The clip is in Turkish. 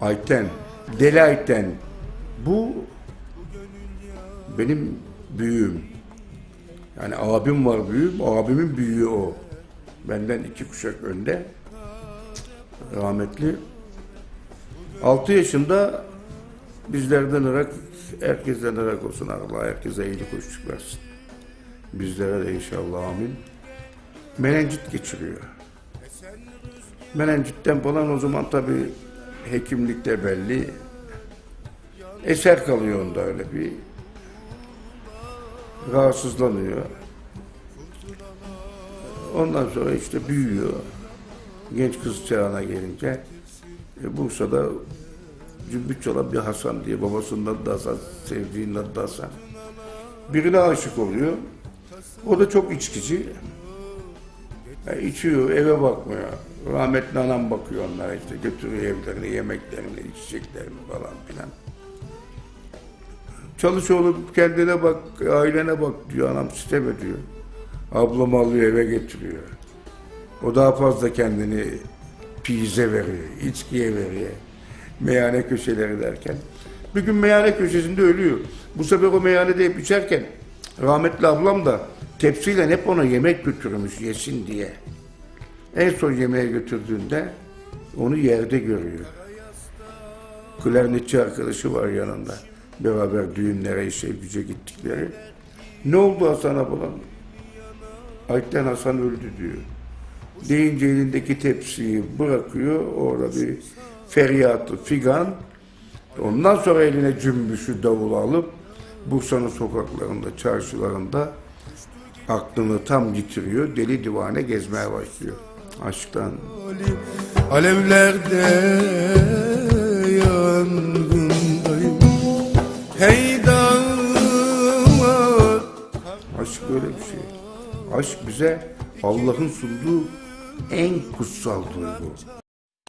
Ayten, Deli Ayten. Bu benim büyüğüm. Yani abim var büyüğüm, abimin büyüğü o. Benden iki kuşak önde. Rahmetli. 6 yaşında bizlerden Irak, herkesten Irak olsun Allah herkese iyilik hoşluk versin. Bizlere de inşallah amin. Menenjit geçiriyor. Menenjitten falan o zaman tabii hekimlikte belli. Eser kalıyor onda öyle bir. Rahatsızlanıyor. Ondan sonra işte büyüyor. Genç kız çağına gelince e, Bursa'da cümbüş olan bir Hasan diye babasından da Hasan, sevdiğinden de Hasan. Birine aşık oluyor. O da çok içkici. Ya içiyor, eve bakmıyor. Rahmetli anam bakıyor onlara işte. Götürüyor evlerine, yemeklerini, içeceklerini falan filan. Çalış oğlum kendine bak, ailene bak diyor. Anam sitem ediyor. Ablam alıyor eve getiriyor. O daha fazla kendini pize veriyor, içkiye veriyor. Meyhane köşeleri derken. Bir gün meyhane köşesinde ölüyor. Bu sefer o meyhanede hep içerken rahmetli ablam da tepsiyle hep ona yemek götürmüş yesin diye. En son yemeğe götürdüğünde onu yerde görüyor. Klarnetçi arkadaşı var yanında. Beraber düğünlere, işe güce gittikleri. Ne oldu Hasan ablam? Ayten Hasan öldü diyor. Deyince elindeki tepsiyi bırakıyor. Orada bir feryatı, figan. Ondan sonra eline cümbüşü davulu alıp Bursa'nın sokaklarında, çarşılarında aklını tam yitiriyor. Deli divane gezmeye başlıyor. Aşktan. Alevlerde yangındayım Hey dağlar Aşk böyle bir şey. Aşk bize Allah'ın sunduğu en kutsal duygu.